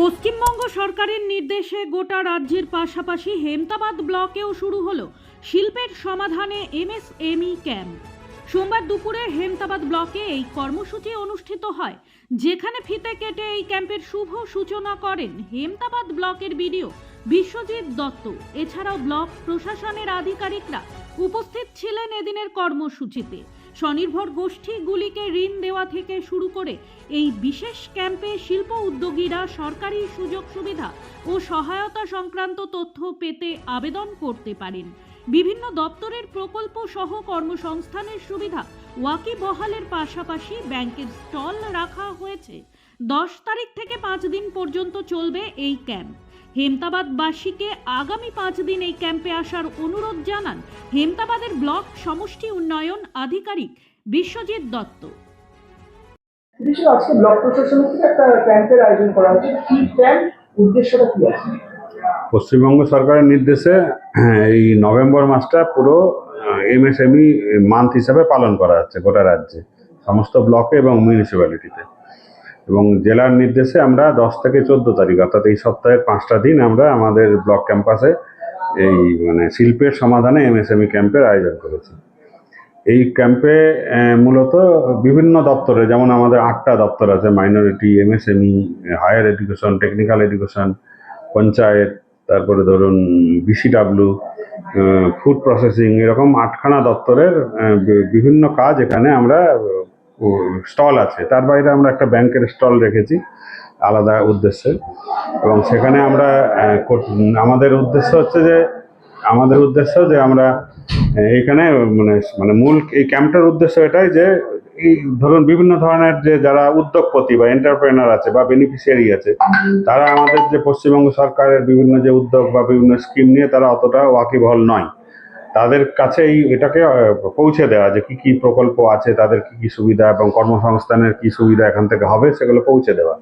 পশ্চিমবঙ্গ সরকারের নির্দেশে গোটা রাজ্যের পাশাপাশি হেমতাবাদ ব্লকেও শুরু হলো শিল্পের সমাধানে এমএসএমই ক্যাম্প। সোমবার দুপুরে হেমতাবাদ ব্লকে এই কর্মসূচি অনুষ্ঠিত হয়, যেখানে ফিতে কেটে এই ক্যাম্পের শুভ সূচনা করেন হেমতাবাদ ব্লকের বিডিও বিশ্বজিৎ দত্ত। এছাড়াও ব্লক প্রশাসনের আধিকারিকরা উপস্থিত ছিলেন এদিনের কর্মসূচিতে। স্বনির্ভর গোষ্ঠীগুলিকে ঋণ দেওয়া থেকে শুরু করে এই বিশেষ ক্যাম্পে শিল্প উদ্যোগীরা সরকারি সুযোগ সুবিধা ও সহায়তা সংক্রান্ত তথ্য পেতে আবেদন করতে পারেন। বিভিন্ন দপ্তরের প্রকল্প সহ কর্মসংস্থানের সুবিধা ওয়াকি বহালের পাশাপাশি ব্যাংকের স্টল রাখা হয়েছে। দশ তারিখ থেকে পাঁচ দিন পর্যন্ত চলবে এই ক্যাম্প। হেমতাবাদবাসীকে আগামী পাঁচ দিন এই ক্যাম্পে আসার অনুরোধ জানান হেমতাবাদের ব্লক সমষ্টি উন্নয়ন আধিকারিক বিশ্বজিৎ দত্ত। আজকে ব্লক প্রশাসনের থেকে একটা ক্যাম্পের আয়োজন করা হচ্ছে কি ক্যাম্প? উদ্দেশ্যটা কি আছে? পশ্চিমবঙ্গ সরকারের নির্দেশে হ্যাঁ, এই নভেম্বর মাসটা পুরো এমএসএমই মান্থ হিসাবে পালন করা হচ্ছে গোটা রাজ্যে সমস্ত ব্লকে এবং মিউনিসিপ্যালিটিতে এবং জেলার নির্দেশে আমরা দশ থেকে চোদ্দ তারিখ, অর্থাৎ এই সপ্তাহের পাঁচটা দিন আমরা আমাদের ব্লক ক্যাম্পাসে এই মানে শিল্পের সমাধানে এমএসএমই ক্যাম্পের আয়োজন করেছি। এই ক্যাম্পে মূলত বিভিন্ন দপ্তরে, যেমন আমাদের আটটা দপ্তর আছে, minority, MSME, higher education, technical education, panchayat, তারপরে ধরুন বিসিডাব্লিউ ফুড প্রসেসিং, এরকম আটখানা দপ্তরের বিভিন্ন কাজ এখানে আমরা স্টল আছে। তার বাইরে আমরা একটা ব্যাংকের স্টল রেখেছি, আলাদা উদ্দেশ্যে। এবং সেখানে আমরা আমাদের উদ্দেশ্য হচ্ছে যে, আমাদের উদ্দেশ্য যে আমরা এখানে মানে মানে মূল এই ক্যাম্পটার উদ্দেশ্য এটাই যে, এই ধরুন বিভিন্ন ধরনের যে যারা উদ্যোগপতি বা এন্টারপ্রেনার আছে বা বেনিফিশিয়ারি আছে, তারা আমাদের যে পশ্চিমবঙ্গ সরকারের বিভিন্ন যে উদ্যোগ বা বিভিন্ন স্কিম নিয়ে তারা অতটা ওয়াকিবহল নয়। তাদের কাছে এই এটাকে পৌঁছে দেওয়া যে কি কি প্রকল্প আছে, তাদের কি কি সুবিধা এবং কর্মসংস্থানের কি সুবিধা এখান থেকে হবে, সেগুলো পৌঁছে দেওয়া।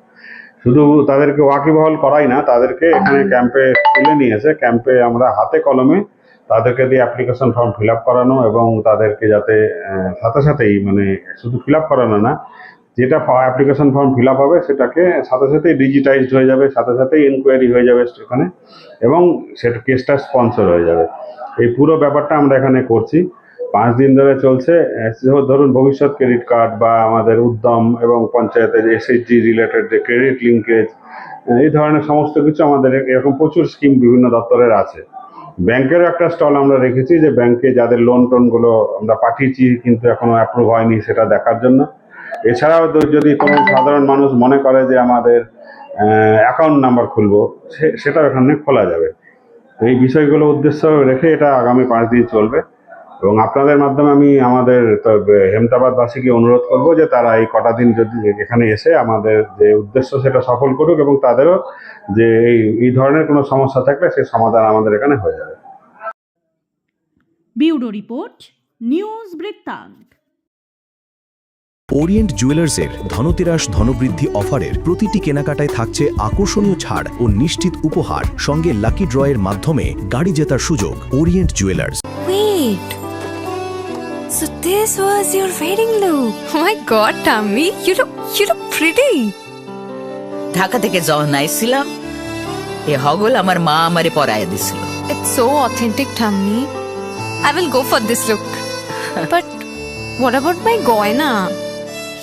শুধু তাদেরকে ওয়াকিবহল করাই না, তাদেরকে এখানে ক্যাম্পে তুলে নিয়ে এসে ক্যাম্পে আমরা হাতে কলমে তাদেরকে দিয়ে অ্যাপ্লিকেশন ফর্ম ফিল আপ করানো এবং তাদেরকে যাতে সাথে সাথেই মানে শুধু ফিল আপ করানো না, যেটা অ্যাপ্লিকেশন ফর্ম ফিল আপ হবে সেটাকে সাথে সাথেই ডিজিটাইজড হয়ে যাবে, সাথে সাথেই ইনকোয়ারি হয়ে যাবে সেখানে এবং সেটা কেসটা স্পন্সর হয়ে যাবে। এই পুরো ব্যাপারটা আমরা এখানে করছি। পাঁচ দিন ধরে চলছে। ধরুন ভবিষ্যৎ ক্রেডিট কার্ড বা আমাদের উদ্যম এবং পঞ্চায়েতের এসএইচজি রিলেটেড যে ক্রেডিট লিঙ্কেজ এই ধরনের সমস্ত কিছু আমাদের এরকম প্রচুর স্কিম বিভিন্ন দপ্তরের আছে। ব্যাংকেরও একটা স্টল আমরা রেখেছি যে ব্যাংকে যাদের লোন টোনগুলো আমরা পাঠিয়েছি কিন্তু এখনও অ্যাপ্রুভ হয়নি সেটা দেখার জন্য। এছাড়াও যদি কোনো সাধারণ মানুষ মনে করে যে আমাদের অ্যাকাউন্ট নাম্বার খুলবো সেটাও এখানে খোলা যাবে। এই বিষয়গুলো উদ্দেশ্য রেখে এটা আগামী পাঁচ দিন চলবে। এবং আপনাদের মাধ্যমে আমি আমাদের হেমতাবাদবাসীকে অনুরোধ করব যে তারা এই কটা দিন যদি এখানে এসে আমাদের যে উদ্দেশ্য সেটা সফল করুক এবং তাদেরও যে এই এই ধরনের কোনো সমস্যা থাকলে সেই সমাধান আমাদের এখানে হয়ে যাবে। ব্যুরো রিপোর্ট, নিউজ বৃত্তান্ত। ওরিয়েন্ট জুয়েলার্সের ধনতেরাস ধনবৃদ্ধি অফারের প্রতিটি কেনাকাটায় থাকছে আকর্ষণীয় ছাড় ও নিশ্চিত উপহার সঙ্গে লাকি ড্রয়ের মাধ্যমে গাড়ি জেতার সুযোগ Orient jewellers Wait. So this was your wedding look. Oh my god, Tammy, you look you look pretty. Dhaka থেকে যখন আইছিলাম এ হগল আমার মা আমারে পরায় দিছিল It's so authentic, Tammy. I will go for this look. but what about my goina?